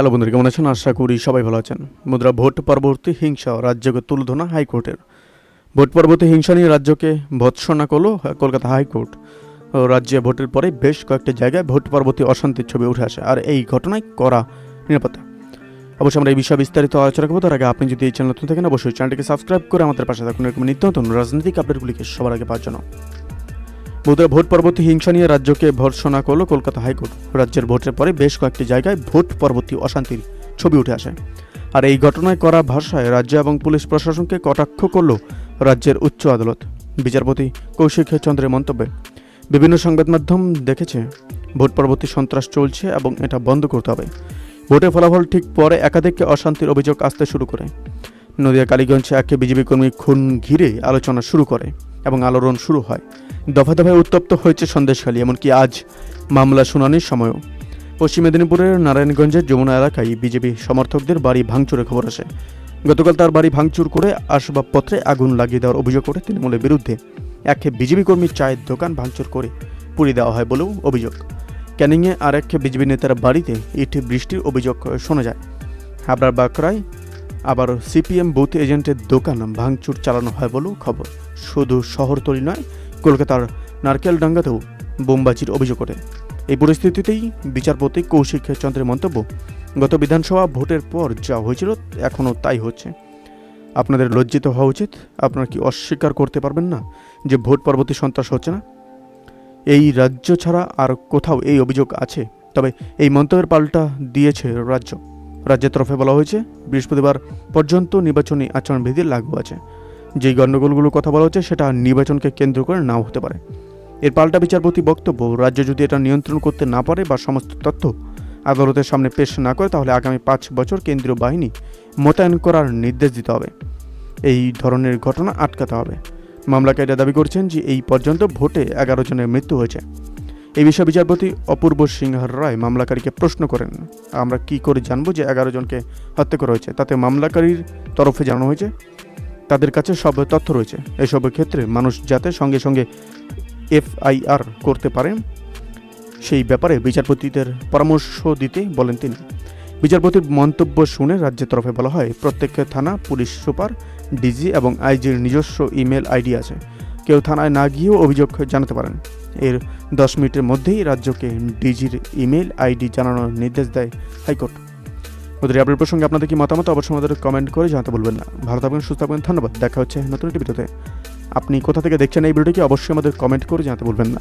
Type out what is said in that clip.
Hello বন্ধুরা, কেমন আছেন? আশা করি সবাই ভালো আছেন। বন্ধুরা, ভোট পরবর্তী হিংসা রাজ্যকে তুলধনা হাইকোর্টের। ভোট পরবর্তী হিংসা নিয়ে রাজ্যকে ভৎসনা করল কলকাতা হাইকোর্ট। রাজ্যে ভোটের পরে বেশ কয়েকটি জায়গায় ভোট পরবর্তী অশান্তির ছবি উঠে আসে। আর এই ঘটনায় করা নিরাপত্তা। অবশ্যই আমরা এই বিষয়ে বিস্তারিত আলোচনা করব। তার আগে আপনি যদি এই চ্যানেল নতুন থাকেন, অবশ্যই চ্যানেলটিকে সাবস্ক্রাইব করে আমাদের পাশে থাকুন। এরকম নিত্য নতুন রাজনৈতিক আপডেটগুলিকে সবার আগে পাওয়ার জন্য। বন্ধুরা ভোট পরবর্তী হিংসা নিয়ে রাজ্যকে ভর্সনা করল কলকাতা হাইকোর্ট। রাজ্যের ভোটের পরে বেশ কয়েকটি জায়গায় ভোট পরবর্তী অশান্তির ছবি উঠে আসে। আর এই ঘটনায় করা ভাষায় রাজ্য এবং পুলিশ প্রশাসনকে কটাক্ষ করল রাজ্যের উচ্চ আদালত। বিচারপতি কৌশিক চন্দ্রের মন্তব্যে, বিভিন্ন সংবাদ মাধ্যম দেখেছে, ভোট পরবর্তী সন্ত্রাস চলছে এবং এটা বন্ধ করতে হবে। ভোটের ফলাফল ঠিক পরে একাধিক অশান্তির অভিযোগ আসতে শুরু করে। নদিয়া, কালীগঞ্জে একে বিজেপি কর্মী খুন ঘিরে আলোচনা শুরু করে এবং আলোড়ন শুরু হয়। দফা দফায় উত্তপ্ত হয়েছে সন্দেশখালী, এমনকি আজ মামলা শুনানির সময়ও। পশ্চিম মেদিনীপুরের নারায়ণগঞ্জের যমুনা এলাকায় বিজেপি সমর্থকদের বাড়ি ভাঙচুরের খবর আসে। গতকাল তার বাড়ি ভাঙচুর করে আসবাবপত্রে আগুন লাগিয়ে দেওয়ার অভিযোগ করে তৃণমূলের বিরুদ্ধে। এক বিজেপি কর্মীর চায়ের দোকান ভাঙচুর করে পুড়িয়ে দেওয়া হয় বলেও অভিযোগ। ক্যানিংয়ে আর এক বিজেপি নেতার বাড়িতে ইট বৃষ্টির অভিযোগ শোনা যায়। হাবড়ার বাঁকড়ায় আবার সিপিএম বুথ এজেন্টের দোকান ভাঙচুর চালানো হয় বলেও খবর। শুধু শহরতলি নয় কলকাতার নারকেলডাঙ্গাতেও বোমবাজির অভিযোগ ওঠে। এই পরিস্থিতিতেই বিচারপতি কৌশিক চন্দ্রের মন্তব্য, গত বিধানসভা ভোটের পর যা হয়েছিল এখনও তাই হচ্ছে। আপনাদের লজ্জিত হওয়া উচিত? আপনারা কি অস্বীকার করতে পারবেন না যে ভোট পরবর্তী সন্ত্রাস হচ্ছে না? এই রাজ্য ছাড়া আর কোথাও এই অভিযোগ আছে। তবে এই মন্তব্যের পাল্টা দিয়েছে রাজ্য। রাজ্যের তরফে বলা হয়েছে, বৃহস্পতিবার পর্যন্ত নির্বাচনী আচরণবিধি লাগু আছে। যেই গণ্ডগোলগুলোর কথা বলা হচ্ছে, সেটা নির্বাচনকে কেন্দ্র করে নাও হতে পারে। এর পাল্টা বিচারপতি বক্তব্য, রাজ্য যদি এটা নিয়ন্ত্রণ করতে না পারে বা সমস্ত তথ্য আদালতের সামনে পেশ না করে, তাহলে আগামী পাঁচ বছর কেন্দ্রীয় বাহিনী মোতায়েন করার নির্দেশ দিতে হবে। এই ধরনের ঘটনা আটকাতে হবে। মামলাকারীরা দাবি করছেন যে এই পর্যন্ত ভোটে এগারো জনের মৃত্যু হয়েছে। এই বিষয়ে বিচারপতি অপূর্ব সিংহার রায় মামলাকারীকে প্রশ্ন করেন, আমরা কি করে জানব যে এগারো জনকে হত্যা করা হয়েছে? তাতে মামলাকারীর তরফে জানানো হয়েছে তাদের কাছে সব তথ্য রয়েছে। এসব ক্ষেত্রে মানুষ যাতে সঙ্গে সঙ্গে এফআইআর করতে পারে, সেই ব্যাপারে বিচারপতিদের পরামর্শ দিতে বলেন তিনি। বিচারপতির মন্তব্য শুনে রাজ্যের তরফে বলা হয়, প্রত্যেক থানা পুলিশ সুপার, ডিজি এবং আইজির নিজস্ব ইমেল আইডি আছে। কেউ থানায় না গিয়েও অভিযোগ জানাতে পারেন। এর দশ মিনিটের মধ্যেই রাজ্যকে ডিজির ইমেল আইডি জানানোর নির্দেশ দেয় হাইকোর্ট। ওদের আপডেট প্রসঙ্গে আপনাদের কি মতামত? অবশ্যই আমাদের কমেন্ট করে জানাতে বলবেন না। ভালো থাকবেন, সুস্থ থাকবেন, ধন্যবাদ। দেখা হচ্ছে নতুন একটি ভিডিওতে। আপনি কোথা থেকে দেখছেন এই ভিডিওটি অবশ্যই আমাদের কমেন্ট করে জানাতে বলবেন না।